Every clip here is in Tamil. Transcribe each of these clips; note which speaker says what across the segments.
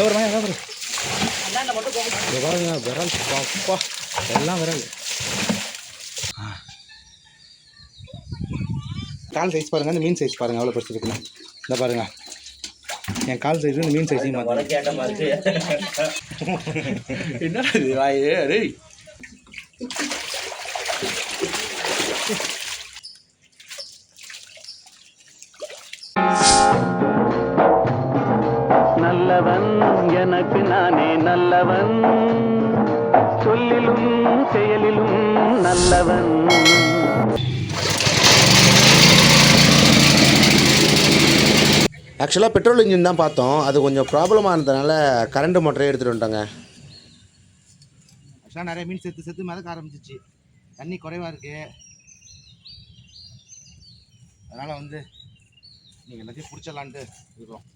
Speaker 1: ஒரு ஒரு இங்க பாருங்க விரல் அப்பா எல்லாம் விரல். கால் சைஸ் பாருங்க இந்த மீன் சைஸ் பாருங்க எவ்வளோ பெருசு இருக்குன்னு. இந்த பாருங்க. என் கால் சைஸ் இந்த மீன் சைஸையும் பாருங்க என்னடா இது வாயே
Speaker 2: ஆக்சுவலாக பெட்ரோல் இன்ஜின் தான் பார்த்தோம். அது கொஞ்சம் ப்ராப்ளம் ஆனதுனால கரண்ட் மோட்டரே எடுத்துகிட்டு வந்துட்டாங்க.
Speaker 1: ஆக்சுவலாக நிறைய மீன் செத்து செத்து மிதக்க ஆரம்பிச்சிச்சு. தண்ணி குறைவாக இருக்குது அதனால் வந்து நீங்கள் எல்லாத்தையும் பிடிச்சிடலான்ட்டு இருக்கிறோம்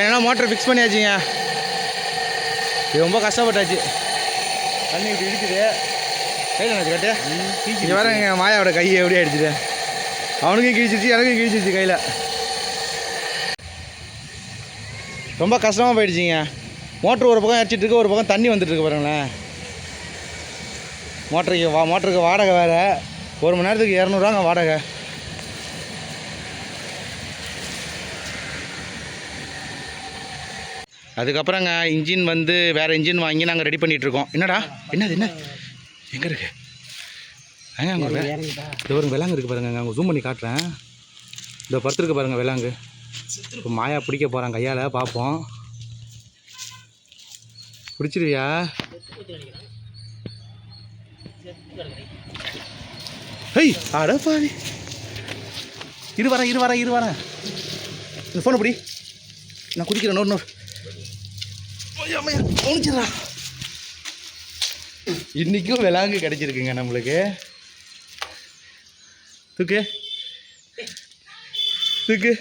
Speaker 1: ஃபைனலாக மோட்டர் ஃபிக்ஸ் பண்ணியாச்சுங்க. இது ரொம்ப கஷ்டப்பட்டாச்சு. தண்ணி இப்படி இருக்குது கையில் நினச்சி கட்டு. இங்கே வர எங்கள் மாயாவோட கையை எப்படி அடிச்சுது அவனுக்கும் கிழிச்சிருச்சு எனக்கும் கிழிச்சிருச்சு கையில். ரொம்ப கஷ்டமாக போயிடுச்சிங்க. மோட்ரு ஒரு பக்கம் இருக்கு ஒரு பக்கம் தண்ணி வந்துட்டு இருக்கு பாருங்களேன். மோட்டருக்கு வா மோட்டருக்கு வாடகை வேறு. ஒரு மணி நேரத்துக்கு இரநூறுவாங்க வாடகை. அதுக்கப்புறங்க இன்ஜின் வந்து வேறு இன்ஜின் வாங்கி நாங்கள் ரெடி பண்ணிகிட்ருக்கோம் என்னடா? என்னது என்ன? எங்கே இருக்குது ஏங்க அங்கே வே- இது விலாங்கு இருக்குது பாருங்க அங்கே ஜூம் பண்ணி காட்டுறேன். இந்த படுத்துருக்கு பாருங்கள் விலாங்கு. இப்போ மாயா பிடிக்க போகிறாங்க கையால் பார்ப்போம் பிடிச்சிருவியா? ஹெய் அட பாவி. இரு வரேன் இரு வரேன் இரு வரேன் இந்த ஃபோனை பிடி. நான் குதிக்கிறேன் நோர் நோர். முடிச்சிடா இன்றைக்கும் விலாங்கு கிடச்சிருக்குங்க நம்மளுக்கு. தூக்கு. தூக்கு.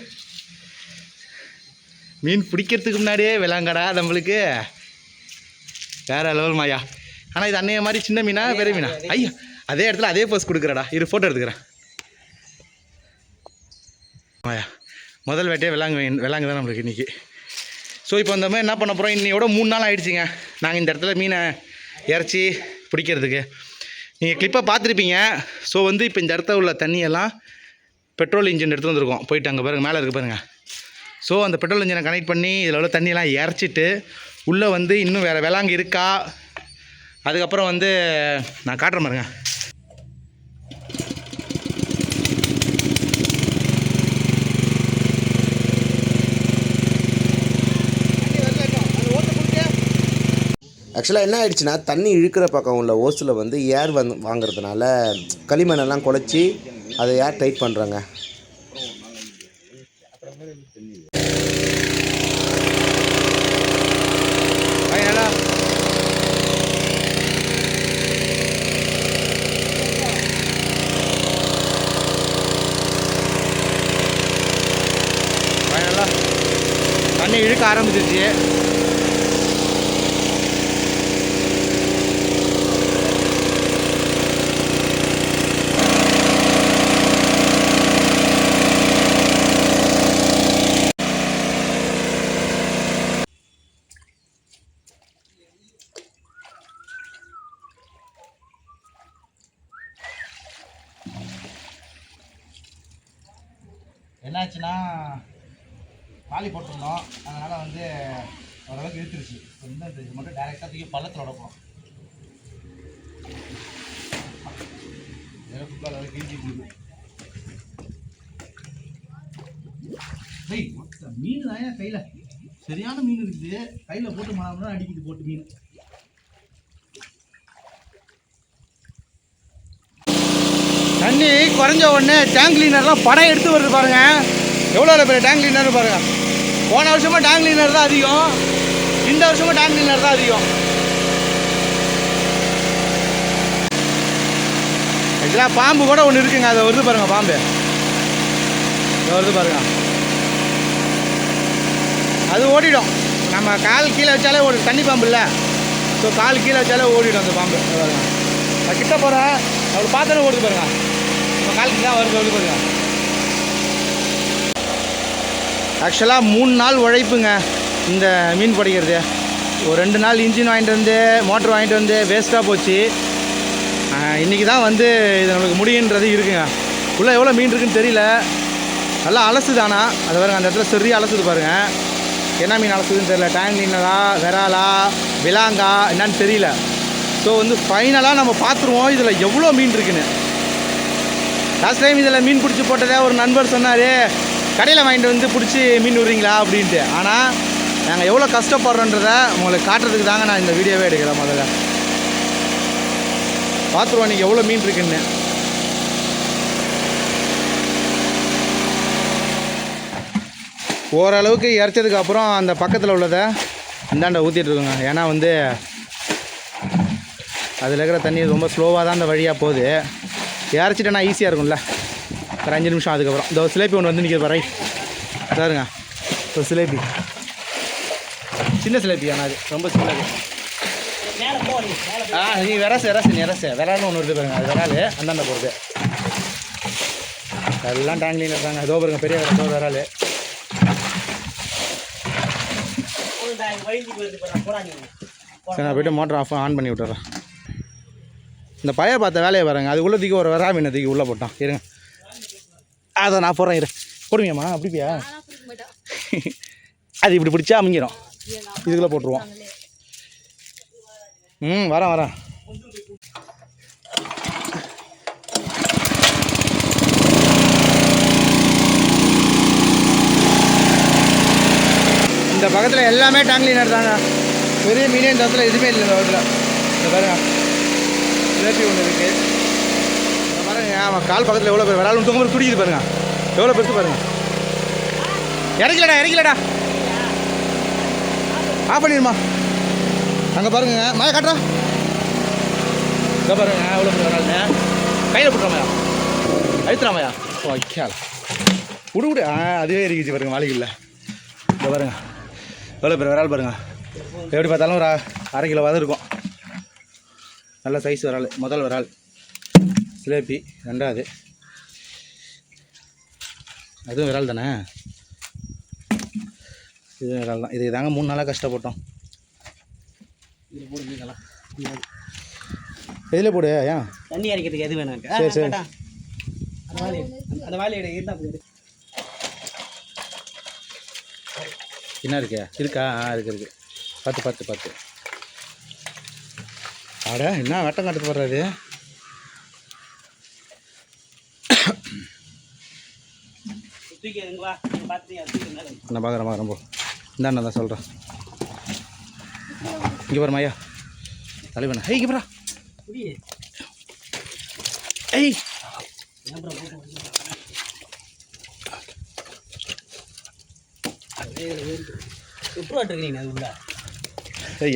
Speaker 1: மீன் பிடிக்கிறதுக்கு முன்னாடியே விலாங்கடா நம்மளுக்கு. வேற லெவல் மாயா. ஆனால் இது அன்னைய மாதிரி சின்ன மீனா பெரிய மீனா? ஐயா அதே இடத்துல அதே போஸ் கொடுக்குறடா. இரு ஃபோட்டோ எடுத்துக்கிறேன். மாயா முதல் வேட்டையே விலாங்கு விலாங்கு தான் நம்மளுக்கு இன்றைக்கி ஸோ இப்போ இந்த மாதிரி என்ன பண்ண போகிறோம் இன்னையோட மூணு நாள் ஆகிடுச்சிங்க நாங்கள் இந்த இடத்துல மீனை இறச்சி பிடிக்கிறதுக்கு. நீங்கள் கிளிப்பாக பார்த்துருப்பீங்க. ஸோ வந்து இப்போ இந்த இடத்துல உள்ள தண்ணியெல்லாம் பெட்ரோல் இன்ஜின் எடுத்து வந்திருக்கோம். போயிட்டு அங்கே பாருங்கள் மேலே இருக்குது பாருங்கள் ஸோ அந்த பெட்ரோல் இன்ஜினை கனெக்ட் பண்ணி இதில் உள்ள தண்ணியெல்லாம் இறச்சிட்டு உள்ளே வந்து இன்னும் வேறு விலாங்கு இருக்கா? அதுக்கப்புறம் வந்து நான் காட்டுறேன் பாருங்க.
Speaker 2: ஆக்சுவலாக என்ன ஆயிடுச்சுன்னா தண்ணி இழுக்கிற பக்கம் உள்ள ஓஸில் வந்து ஏர் வந்து வாங்குறதுனால களிமண்ணெல்லாம் குழச்சி அதை ஏர் டைட் பண்ணுறாங்க
Speaker 1: ஃபைனலா ஃபைனலா தண்ணி இழுக்க ஆரம்பிச்சிருச்சு என்னாச்சுன்னா காலி போட்டிருந்தோம். அதனால் வந்து ஓரளவுக்கு இழுத்துருச்சு. இந்த இது? மட்டும் டேரெக்டாக தூக்கி பள்ளத்தில் உடப்போம். ஃபுல்லாக அளவுக்கு கிழிஞ்சி போகுது. மீன் தான் கையில்? சரியான மீன் இருக்குது. கையில் போட்டு மரம் அடிக்குது போட்டு மீன். தண்ணி குறைஞ்ச உடனே டேங்க் கிளீனர்லாம் படம் எடுத்து வருது பாருங்க. எவ்வளோ பெரிய டேங்க் கிளீனர் பாருங்க. போன வருஷமா டேங்க் கிளீனர் தான் அதிகம். இந்த வருஷமா டேங்க் கிளீனர் தான் அதிகம். ஆக்சுவலாக பாம்பு கூட ஒன்று இருக்குங்க. அதை வருது பாருங்க பாம்பு. அதை வருது பாருங்க. அது ஓடிடும். நம்ம கால் கீழே வச்சாலே ஓடும் தண்ணி பாம்பு இல்லை. ஸோ கால் கீழே வச்சாலே ஓடிடும் அந்த பாம்பு. நான் கிட்ட போகிறேன் அவர் பார்த்தாலே ஓடுது பாருங்க. நம்ம தான் வருது வருது பாருங்க. ஆக்சுவலாக மூணு நாள் உழைப்புங்க இந்த மீன் பிடிக்கிறது. ஒரு ரெண்டு நாள் இன்ஜின் வாங்கிட்டு வந்து மோட்ரு வாங்கிட்டு வந்து வேஸ்ட்டாக போச்சு. இன்றைக்கி தான் வந்து இது நம்மளுக்கு முடியுன்றது இருக்குங்க. உள்ளே எவ்வளோ மீன் இருக்குன்னு தெரியல. நல்லா அலசுதானா அது பாருங்க அந்த இடத்துல சரியா அலசுது பாருங்கள் என்ன மீன் அலசுதுன்னு தெரியல. டேங் மீனதா விராலா விலாங்கா என்னன்னு தெரியல. ஸோ வந்து ஃபைனலாக நம்ம பார்த்துருவோம் இதில் எவ்வளோ மீன் இருக்குன்னு. லாஸ்ட் டைம் இதில் மீன் பிடிச்சி போட்டதே ஒரு நண்பர் சொன்னார் கடையில் வாங்கிட்டு வந்து பிடிச்சி மீன் விடுறீங்களா? அப்படின்ட்டு. ஆனால் நாங்கள் எவ்வளோ கஷ்டப்படுறோன்றதை உங்களுக்கு காட்டுறதுக்கு தாங்க நான் இந்த வீடியோவே எடுக்கிறேன் முதல்ல. பார்த்துருவோம் இன்றைக்கி எவ்வளோ மீன் இருக்குன்னு. ஓரளவுக்கு இறச்சதுக்கு அப்புறம் அந்த பக்கத்தில் உள்ளதை இந்தாண்ட ஊற்றிட்டு இருக்கோங்க. ஏன்னா வந்து அதில் இருக்கிற தண்ணி ரொம்ப ஸ்லோவாக தான் அந்த வழியாக போகுது. இறச்சிட்டேன்னா ஈஸியாக இருக்கும்ல. ஒரு அஞ்சு நிமிஷம் அதுக்கப்புறம் இந்த ஒரு சிலேபி ஒன்று வந்து நிற்கிது பாரு பாருங்க ஒரு சிலேபி. சின்ன சிலேபி ஆனால் அது. ரொம்ப சின்னது. ஆ நீ விரசு விரசு நிரசு விரால்னு ஒன்று இருக்குது பாருங்க. அது விரால் அந்தாண்ட போகிறது எல்லாம் டேங்க்லிங் இருக்காங்க. அதோ பாருங்க பெரிய விரல், விரால் சரி நான் போய்ட்டு மோட்டர் ஆஃப் ஆன் பண்ணி விட்டுறேன். இந்த பய பார்த்த வேலையை பாருங்க. அதுக்குள்ளே தூக்கி ஒரு வரா மீனை தூக்கி உள்ளே போட்டான். இருங்க. அதை நான் போடுறேன் இரு. கொடுமையம்மா அப்படிப்பியா அது இப்படி பிடிச்சா அமைஞ்சிடும் இதுக்குள்ளே போட்டுருவோம். ம் வரேன் வரேன். இந்த பக்கத்தில் எல்லாமே டாங்லி தாங்க. பெரிய மீனே இந்த இடத்துல எதுவுமே இல்லை இந்த இடத்துல இந்த பாருங்க. சிலேபி ஒன்று இருக்குது இந்த பாருங்க அவன் கால் பக்கத்தில் எவ்வளோ பேர் விளால் தூங்க துடிக்குது பாருங்க. எவ்வளோ பெருசு பாருங்க. இறக்கலடா இறக்கலடா. ஆஃப் பண்ணிடுமா? அங்கே பாருங்க மழை காட்டுறா. இங்கே பாருங்க எவ்வளோ பேர் விளால் கையில் போட்டுறாமையா அழுத்துறாமையா ஓ வைக்கால விடு விடு ஆ அதுவே இருக்குது பாருங்க மாளிகையில். இங்கே பாருங்க எவ்வளோ பேர் விரால் பாருங்க. எப்படி பார்த்தாலும் ஒரு அரை கிலோவாக தான் இருக்கும். நல்ல சைஸ் விரால் முதல் விரால் சிலேபி ரெண்டாவது. அதுவும் விரால் தானே? இதுவும் விரால் தான். இதுக்கு தாங்க மூணு நாளாக கஷ்டப்பட்டோம். இதில் போடு ஏன்?
Speaker 3: தண்ணி அரைக்கிறதுக்கு எது வேணும்
Speaker 1: சரி, சரி.
Speaker 3: அந்த வாலி அந்த வாலி எடு இருந்தா போகுது
Speaker 1: என்ன இருக்கு? இருக்கா? ஆ இருக்கு இருக்கு. பத்து பத்து பத்து அட என்ன வெட்டம் காட்டு
Speaker 3: வை.
Speaker 1: நான் பார்க்குறேன் பார்க்குறேன் போ இந்தாண்ணா தான் சொல்கிறேன் இங்கே பாரு ஐயா தலைவண்ணா ஹை இங்கே ஏய்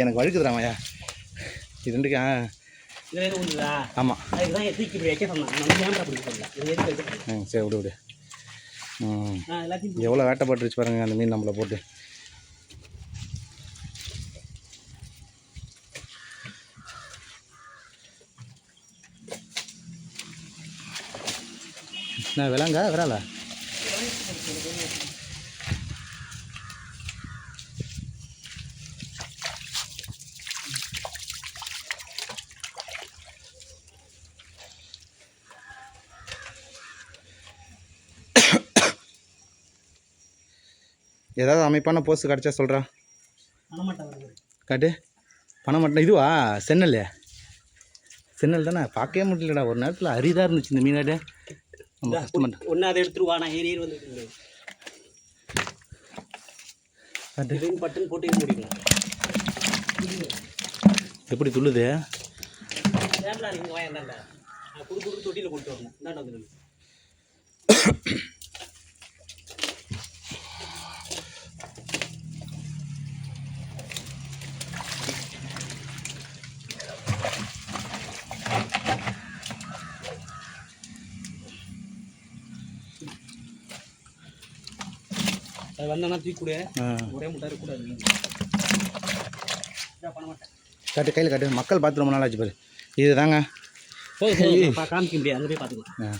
Speaker 1: எனக்கு வழுக்குதுடா ஐயா இது ரெண்டுக்கு ஆ. ஆமாம்? ம் சரி விடு விடு. ம்.
Speaker 3: நான்
Speaker 1: எவ்வளோ வேட்டைப்பட்டுருச்சு பாருங்க அந்த மீன் நம்மளை போட்டு. என்ன விளாங்க விரால? ஏதாவது அமைப்பான போஸ்ட் கிடச்சா சொல்கிறா காட்டு. பணம் மட்டும் இதுவா? சென்னல் சென்னல் தானே? பார்க்கவே முடியலடா. ஒரு நேரத்தில் அரிதாக இருந்துச்சு இந்த மீனாடு நம்ம கஷ்டமாட்டேன்
Speaker 3: ஒன்று அதை எடுத்துருவா நான் ஏறி இதுன்னு பட்டுன்னு போட்டு முடிக்கலாம்
Speaker 1: எப்படி துள்ளுது?
Speaker 3: தொட்டியில் கொண்டு வரணும். அது வந்தோன்னா தூக்கி கொடு.
Speaker 1: ஆ.
Speaker 3: ஒரே முட்டை இருக்கக்கூடாது பண்ண மாட்டேன்.
Speaker 1: காட்டு கையில் காட்டு. மக்கள் பார்த்து ரொம்ப நாள் ஆச்சு பாரு இது தாங்க
Speaker 3: காமிக்க முடியாது. போய் பார்த்துக்கலாம்.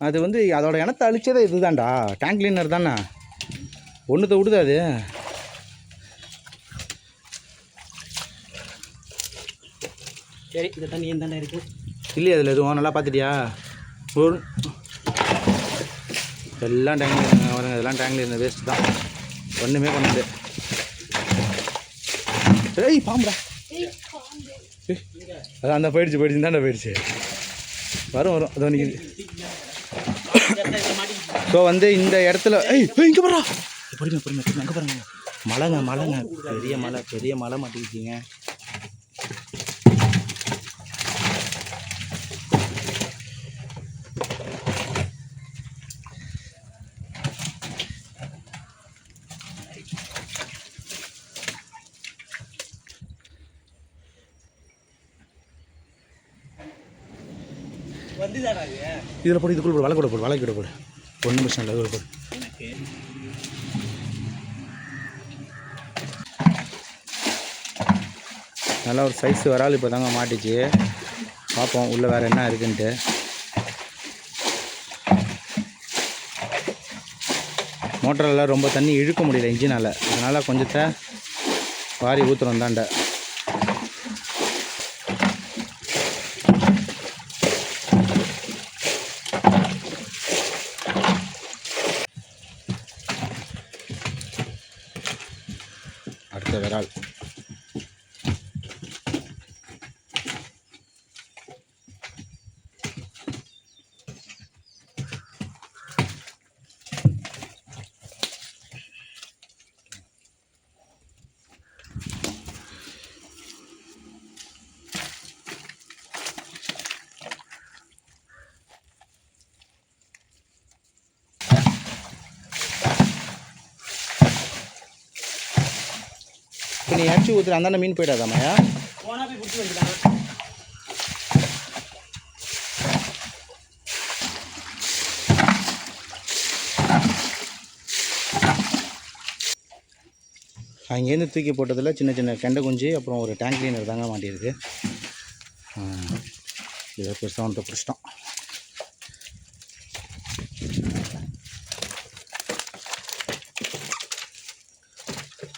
Speaker 1: அது வந்து அதோட இனத்தை அழிச்சதே இதுதான்டா. டேங்க் கிளீனர் தானே. ஒன்றுத்த விடுது அது?
Speaker 3: சரி இந்த தண்ணி ஏன் தண்ணி இருக்கு.
Speaker 1: இல்லையா அதில் எதுவும் நல்லா பார்த்துட்டியா? ஒரு எல்லாம் டேங்கில் கிளீனர் வருங்க இதெல்லாம் டேங்கில் இருந்த வேஸ்ட் தான். ஒன்றுமே பண்ணது. ஏய் பாம்புடா. ஏய், அதான் அந்த போயிடுச்சு போயிடுச்சு தாண்டா போயிடுச்சு. வரும் வரும். அது நிற்கிது ஸோ வந்து இந்த இடத்துல ஏய் இங்கே போடுறா பொறுமை பொறுமை அங்கே பாருங்க. மழைங்க மழைங்க பெரிய மலை பெரிய மலை மாட்டிக்கிட்டீங்க. இதில் போடு இதுக்குள்ள போடு வலை கூட போடு வலை கூட போடு. ஒன்றும் பிரச்சனை இல்லை இதுக்குள்ள போடு. நல்லா ஒரு சைஸ் வரால் இப்போ தாங்க மாட்டிச்சு. பார்ப்போம் உள்ளே வேறு என்ன இருக்குன்ட்டு. மோட்டரில் ரொம்ப தண்ணி இழுக்க முடியல இன்ஜினால். அதனால் கொஞ்சத்தை வாரி ஊற்றுறோம் தாண்ட அடுத்த விரால் இப்போ நீ அடிச்சு ஊற்றுற அந்தாண்ட மீன் போயிடாதாமையா அங்கேருந்து தூக்கி போட்டதில் சின்ன சின்ன கெண்டை குஞ்சு அப்புறம் ஒரு டேங்க் கிளீனர் தாங்க மாட்டியிருக்கு. இதை பெருசாக வந்து பிடிச்சிட்டோம்.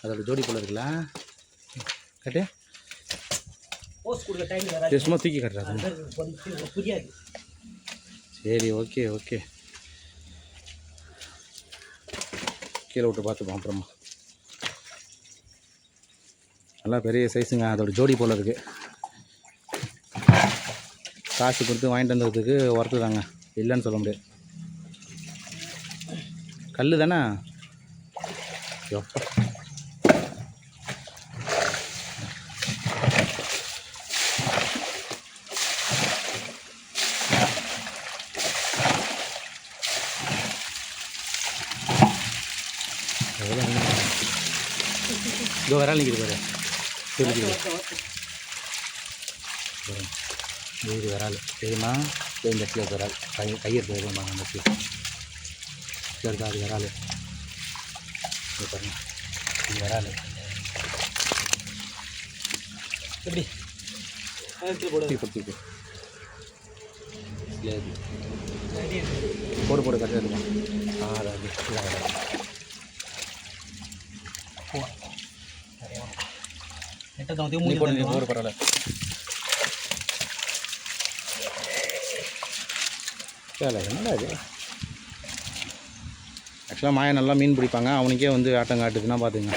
Speaker 1: அதோட ஜோடி போல இருக்குல்ல? கட்டு. சும்மா தூக்கி
Speaker 3: புரியாது
Speaker 1: சரி ஓகே ஓகே. கீழே விட்டு பார்த்துப்போம் அப்புறமா. நல்லா பெரிய சைஸுங்க அதோட ஜோடி போல் இருக்குது காசு கொடுத்து வாங்கிட்டு வந்ததுக்கு ஒர்த்து தாங்க. இல்லைன்னு சொல்ல முடியாது. கல் தானே? எப்பா எவ்வளோ இதோ வரால் நிற்கிது பாரு தெரிஞ்சுது இது வரால் எதுனா இந்த இடத்துல வரால் கை கையெடுத்து எதுவும் அந்த இடத்துல. இருக்கா அது வரால் இது பாருங்க. இது வரால்
Speaker 3: எப்படி? போடு.
Speaker 1: போடு போடு கரெக்டாக இருக்கும் ஆ அதான்
Speaker 3: மூணு
Speaker 1: பரவாயில்ல. வேலை என்னடா இது? ஆக்சுவலாக மாயா நல்லா மீன் பிடிப்பாங்க. அவனுக்கே வந்து ஆட்டம் காட்டுதுன்னா பார்த்துங்க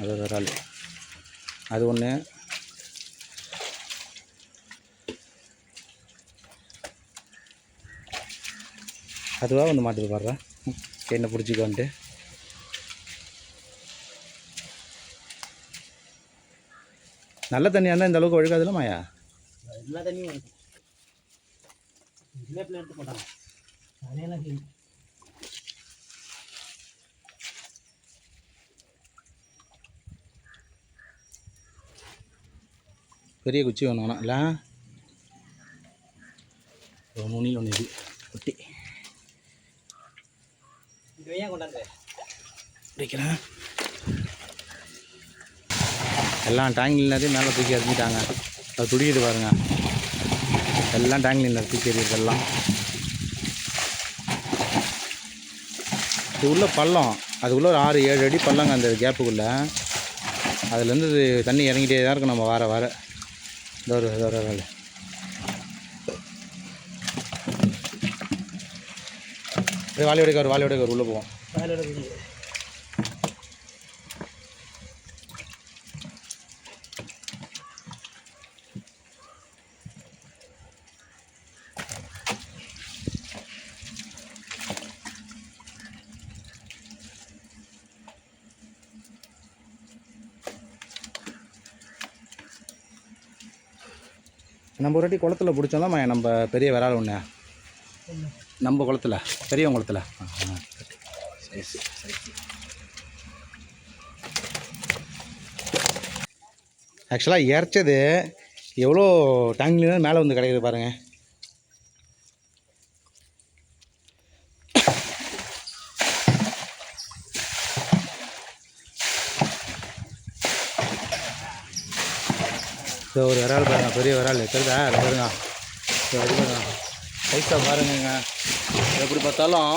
Speaker 1: அது ஒரு ஆள். அது ஒன்று அதுவாக வந்து மாட்டுது பாடுறா என்ன பிடிச்சிக்கோன்ட்டு நல்ல தண்ணியாக இருந்தால் இந்த அளவுக்கு ஒழுகாதுல மாயா?
Speaker 3: எல்லா தண்ணியும் எடுத்து போட்டாங்க.
Speaker 1: பெரிய குச்சி வேணும். ஆனால் இல்லை? ஒரு நுனியில் ஒன்று இது ஒட்டி
Speaker 3: இது
Speaker 1: எல்லாம் டேங்கில் மேலே தூக்கி எறிஞ்சிட்டாங்க. அது துடிக்கிட்டு பாருங்க. எல்லாம் டேங்கில் தூக்கி எறியுது எல்லாம். இது உள்ள பள்ளம். அதுக்குள்ளே ஒரு ஆறு ஏழு அடி பள்ளங்க அந்த கேப்புக்குள்ளே அதுலேருந்து தண்ணி இறங்கிட்டே தான் இருக்கும் நம்ம வர வர. இந்த ஒரு இதோ ஒரு வேலை. வாலியோட ஒரு வாலியோட ஒரு உள்ளே போவோம்.
Speaker 3: வேலையோட
Speaker 1: நம்ம ஒரு வாட்டி குளத்துல பிடிச்சோம்லாமா நம்ம பெரிய விரால் ஒன்று நம்ம குளத்துல பெரிய குளத்துல. ஆ, சரி சரி ஆக்சுவலாக இறச்சது எவ்வளோ டேங்க்லேருந்து மேலே வந்து கிடைக்குது பாருங்க. இதோ ஒரு விரால் பாருங்க பெரிய விரால். தெரியுதா அது பாருங்க அது பாருங்க பைசா பாருங்கங்க. எப்படி பார்த்தாலும்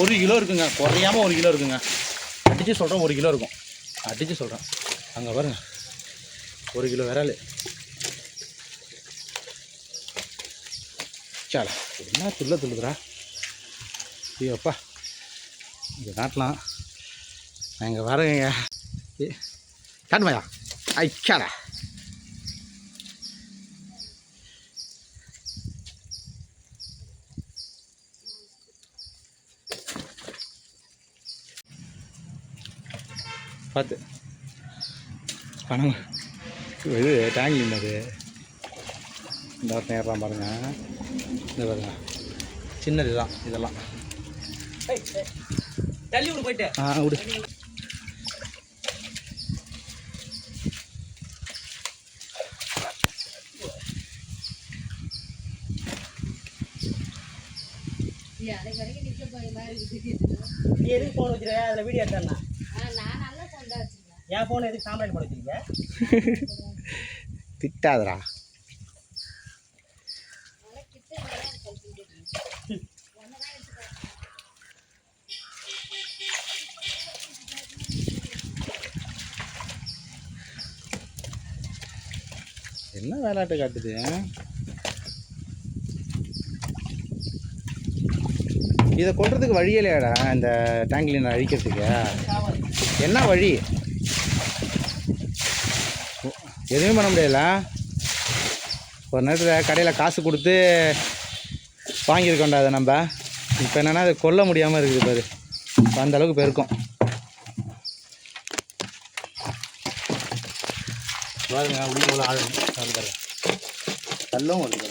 Speaker 1: ஒரு கிலோ இருக்குங்க. குறையாம ஒரு கிலோ இருக்குங்க. அடித்து சொல்கிறேன் ஒரு கிலோ இருக்கும். அடித்து சொல்கிறேன் அங்கே பாருங்கள் ஒரு கிலோ விரால். சால என்ன துள்ள துள்ளுதுரா ஐயோப்பா இங்கே காட்டலாம். நான் இங்கே வரேங்க. ஏ காட்டுமாயா ஐச்சாடா பார்த்து பணம். இது டேங்க் நின்னது இந்த ஒருத்தன் ஏறான் பாருங்க. இந்த பாருங்க. சின்னது தான் இதெல்லாம்.
Speaker 3: தள்ளி விடு போயிட்டு.
Speaker 1: ஆ விடு.
Speaker 3: நீ எதுக்கு ஃபோன் வச்சிருக்க அதில் வீடியோ எடுத்தா என் ஃபோன் எதுக்கு சாம்பிராணி போட
Speaker 1: திட்டாதடா. என்ன விளையாட்டு காட்டுது? இதை கொல்றதுக்கு வழியே இல்லையாடா இந்த டேங்க்ல அழிக்கிறதுக்கு? என்ன வழி? எதுவுமே பண்ண முடியல. ஒரு நேரத்தில் கடையில் காசு கொடுத்து வாங்கியிருக்கோண்டா அதை நம்ம. இப்போ என்னென்னா அது கொல்ல முடியாமல் இருக்குது பாரு. அந்த அளவுக்கு பெருக்கும். பாருங்க உள்ள உள்ள ஆள் பாருங்க தள்ளும் வருது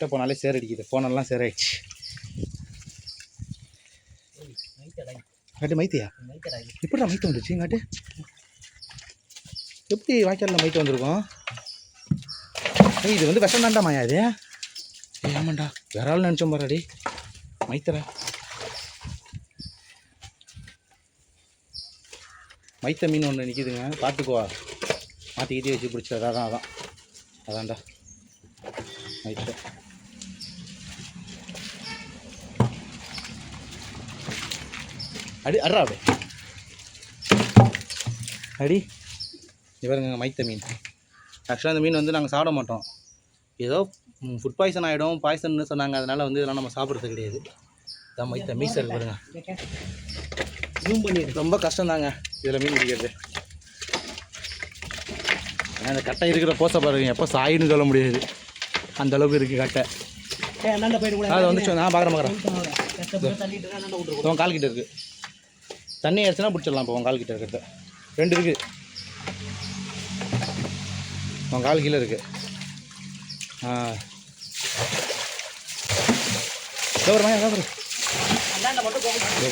Speaker 1: கிட்ட போனாலே சேர் அடிக்குது போனெல்லாம் சேர் ஆயிடுச்சு
Speaker 3: மைத்தடா
Speaker 1: மைத்தியா? எப்படிடா மைத்து வந்துச்சு இங்காட்டு? எப்படி வாய்க்காலில் மைத்து வந்திருக்கோம்? ஏய் இது வந்து விஷம் தாண்டா மாயா இது. ஏமாண்டா ஆமாண்டா. வேற ஆள் நினச்சோம் பாருடி மைத்தரா. மைத்த மீன் ஒன்று நிற்கிதுங்க பார்த்துக்குவா மாற்றி கீட்டி வச்சு பிடிச்சது. அதான் அதான். அதான்டா. மைத்த. அடி அட்ரா அப்படியே அடி. இவருங்க மைத்த மீன். ஆக்சுவலாக இந்த மீன் வந்து நாங்கள் சாப்பிட மாட்டோம். ஏதோ ஃபுட் பாய்சன் ஆகிடும் பாய்சன்னு சொன்னாங்க. அதனால் வந்து இதெல்லாம் நம்ம சாப்பிட்றது கிடையாது. இதான் மைத்த இருக்கு பாருங்க.
Speaker 3: ஜூம் பண்ணிடு.
Speaker 1: ரொம்ப கஷ்டம் தாங்க இதில் மீன் பிடிக்கிறது. ஏன்னா இந்த கட்டை இருக்கிற போசை பாருங்க எப்போ சாயின்னு சொல்ல முடியாது. அந்த அளவுக்கு இருக்குது கட்டை. அது வந்துச்சு நான் பார்க்குறேன் பார்க்குறேன் உன் கால் கிட்ட இருக்கு. தண்ணி அடிச்சுனா பிடிச்சிடலாம் இப்போ உங்கள் கால் கிட்ட இருக்கிறத. ரெண்டு இருக்குது உங்கள் கால் கீழே இருக்குது ஆ. ஒரு மாதிரி பாரு
Speaker 3: அந்தாண்ட மட்டும்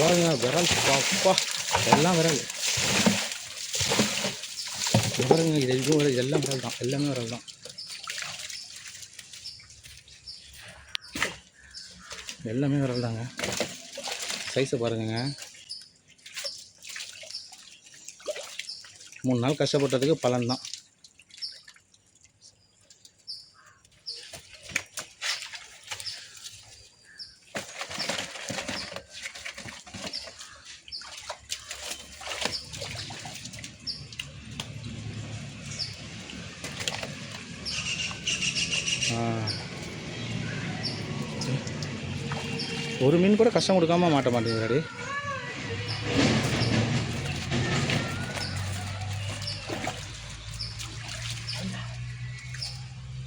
Speaker 1: பாருங்க விரல். அப்பா எல்லாம் விரல். பாருங்க இது இதுவும் விரல் எல்லாம் விரல் தான். எல்லாமே விரல் தான். எல்லாமே விரல் தாங்க. சைஸை பாருங்கங்க. மூணு நாள் கஷ்டப்பட்டதுக்கு பலன் தான் ஒரு மீன் கூட கஷ்டம் கொடுக்காம மாட்ட மாட்டேங்கிறாடி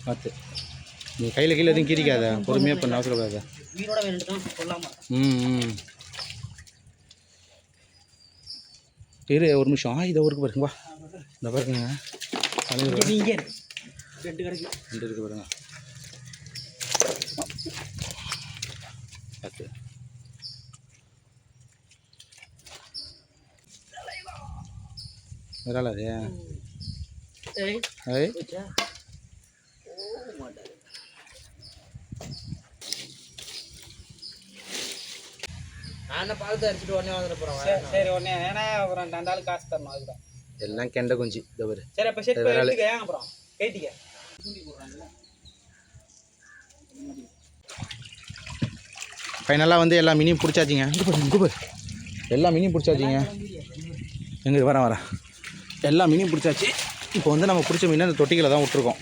Speaker 1: பார்த்து. நீ கையில் கீழே எதுவும் கீரிக்காத பொறுமையாக பண்ண அவசரப்படாத ம் ம். இரு ஒரு நிமிஷம். ஆ இதை ஒருக்கு பாருங்க வா. இந்த பாருங்க.
Speaker 3: ரெண்டு
Speaker 1: இருக்கு பாருங்க. பார்த்து. விரால அது?
Speaker 3: ஏய்
Speaker 4: நான் பார்த்து அடிச்சுட்டு உடனே வந்துட
Speaker 3: சரி
Speaker 4: போகிறேன்
Speaker 3: சரி உடனே ஏன்னா ஒரு ரெண்டு ஆள் காசு தரணும் அதுதான்
Speaker 1: எல்லாம் கெண்டை குஞ்சு பாரு.
Speaker 3: சரி அப்போ செட்
Speaker 1: ஆளு.
Speaker 3: எடுத்துக்க ஏன் அப்புறம்? கேட்டிக்க.
Speaker 1: ஃபைனலாக வந்து எல்லா மீனையும் பிடிச்சாச்சிங்க. இங்கே பாரு இங்கே பாரு. எல்லா மீனையும் பிடிச்சாச்சிங்க. எங்கே வரேன் வரேன் எல்லா மீனையும் பிடிச்சாச்சு. இப்போ வந்து நம்ம பிடிச்ச மீனை அந்த தொட்டிகளை தான் விட்ருக்கோம்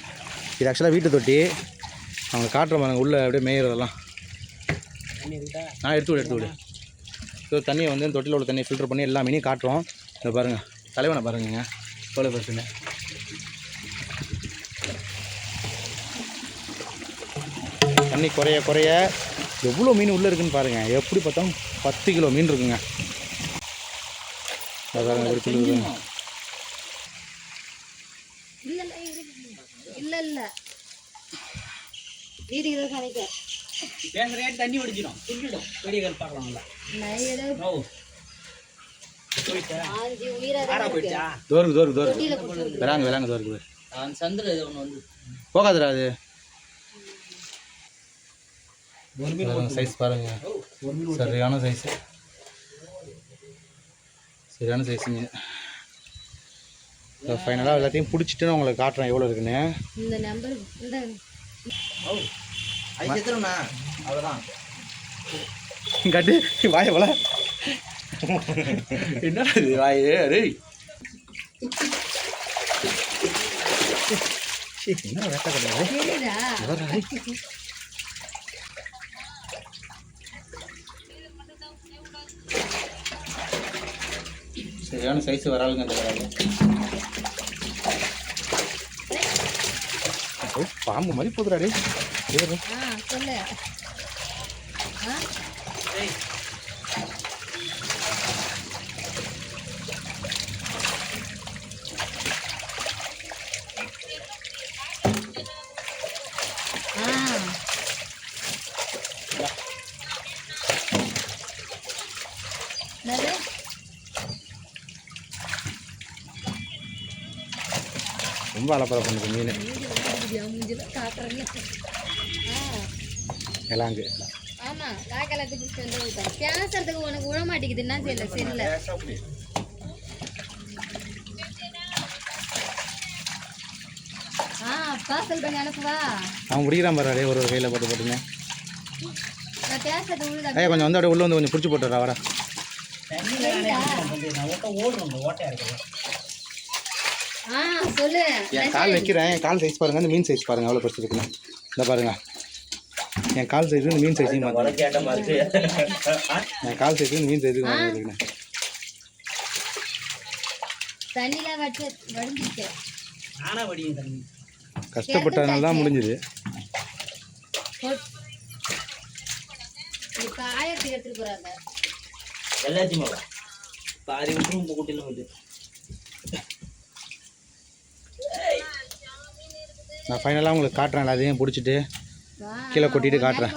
Speaker 1: இது ஆக்சுவலாக வீட்டு தொட்டி. அவங்க காட்டுற பாருங்க உள்ளே அப்படியே மேயிறதெல்லாம். நான் எடுத்து விடு எடுத்து விடு. ஸோ தண்ணியை வந்து தொட்டில் தொட்டியில் உள்ள தண்ணியை ஃபில்டர் பண்ணி எல்லா மீனையும் காட்டுறோம். இதை பாருங்கள் தலைவனை பாருங்கங்க எவ்வளோ பிரச்சனை. தண்ணி குறைய குறைய எவ்வளோ மீன் உள்ளே இருக்குன்னு பாருங்கள் எப்படி பார்த்தாலும் பத்து கிலோ மீன் இருக்குங்க. அதை பாருங்க எப்படி சொல்லுங்க
Speaker 5: இல்ல இல்ல வீட்டுக்கு தான் சமைக்க
Speaker 3: பேசுகிற தண்ணி துண்டிடும் பெரிய ஓ. போயிடுச்சா
Speaker 1: தோருக்கு தோருக்கு தோருக்கு.
Speaker 5: போட்டு
Speaker 1: விளாங்க விளாங்க தோருக்கு போய்
Speaker 4: அந்த சந்தில் இது ஒன்று வந்து.
Speaker 1: போகாதுடா அது. சைஸ் பாருங்க சரியான சைஸ் சரியான சைஸுங்க ஃபைனலாக எல்லாத்தையும் பிடிச்சிட்டு நான் உங்களுக்கு காட்டுறேன் எவ்வளோ இருக்குன்னு.
Speaker 5: இந்த நம்பர் இந்த
Speaker 4: அது செத்துருண்ணா அவ்வளோதான்
Speaker 1: கட்டு வாய போல. என்னடா இது வாயே சீ, என்ன வேட்டை கிடையாது சரியான சைஸ் வராளுங்க அந்த வராது ஓ, பாம்பு மாதிரி போதுடா டேய் ஏறு.
Speaker 5: ஆ சொல்லு ஆ ஆ என்னது
Speaker 1: ரொம்ப அலப்பறை பண்ணுது மீன்
Speaker 5: வீடியோ மூஞ்சில காட்டுறேன்னு ஆ
Speaker 1: எலாங்கு
Speaker 5: ஆமா காக்கலத்துக்கு விட்டேன் பேசுறதுக்கு உனக்கு விழ மாட்டேங்குது என்ன செய்யல சரியில்ல ஆ பார்சல் பண்ணி அனுப்புவா.
Speaker 1: அவன் பிடிக்கிறான் பாரு ஒரு ஒரு கையில் போட்டு போட்டுங்க
Speaker 5: நான் பேசுறது உழுதா?
Speaker 1: ஐயா கொஞ்சம் வந்து அப்படியே உள்ளே வந்து கொஞ்சம் பிடிச்சி போட்டுறா வாடா.
Speaker 5: சொல்லு.
Speaker 1: கால் வைக்கிறேன். கால் சைஸ் பாருங்க அந்த மீன் சைஸ் பாருங்க அவ்வளோ பெருசு இருக்குன்னு இந்த பாருங்க. என் கால் சைஸ் இந்த மீன் சைஸையும்
Speaker 4: மாதிரி
Speaker 1: என் கால் சைஸ் இந்த மீன் சைஸுக்கு
Speaker 3: தண்ணி.
Speaker 1: கஷ்டப்பட்டதுனால தான் முடிஞ்சுது.
Speaker 4: பாதி
Speaker 1: நான் ஃபைனலாக உங்களுக்கு காட்டுறேன் எல்லாத்தையும் பிடிச்சிட்டு. கீழே கொட்டிட்டு காட்டுறேன்.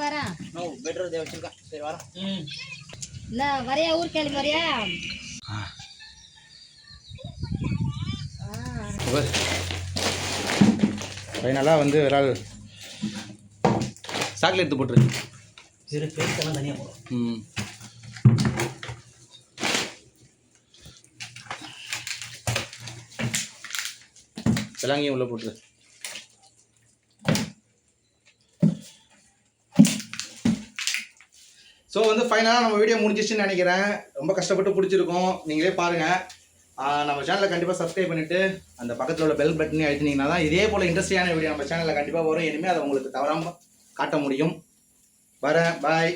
Speaker 5: வரையா ஊர் கிளம்பி வரையா.
Speaker 1: ஃபைனலாக வந்து விரால் சாக்லேட் எடுத்து போட்டுரு.
Speaker 3: சரி பேருக்கெல்லாம் தனியாக போடும்
Speaker 1: ம். விலாங்கியும் உள்ள போட்டுரு. ஸோ வந்து ஃபைனலாக நம்ம வீடியோ முடிஞ்சிச்சுன்னு நினைக்கிறேன். ரொம்ப கஷ்டப்பட்டு பிடிச்சிருக்கோம். நீங்களே பாருங்கள் நம்ம சேனலை கண்டிப்பாக சப்ஸ்கிரைப் பண்ணிவிட்டு அந்த பக்கத்தில் உள்ள பெல் பட்டனையும் அழுத்தினீங்கன்னா தான் இதே போல் இன்ட்ரெஸ்டிங்கான வீடியோ நம்ம சேனலில் கண்டிப்பாக வரும். இனிமேல் அதை உங்களுக்கு தவறாமல் காட்ட முடியும். வரேன். பாய்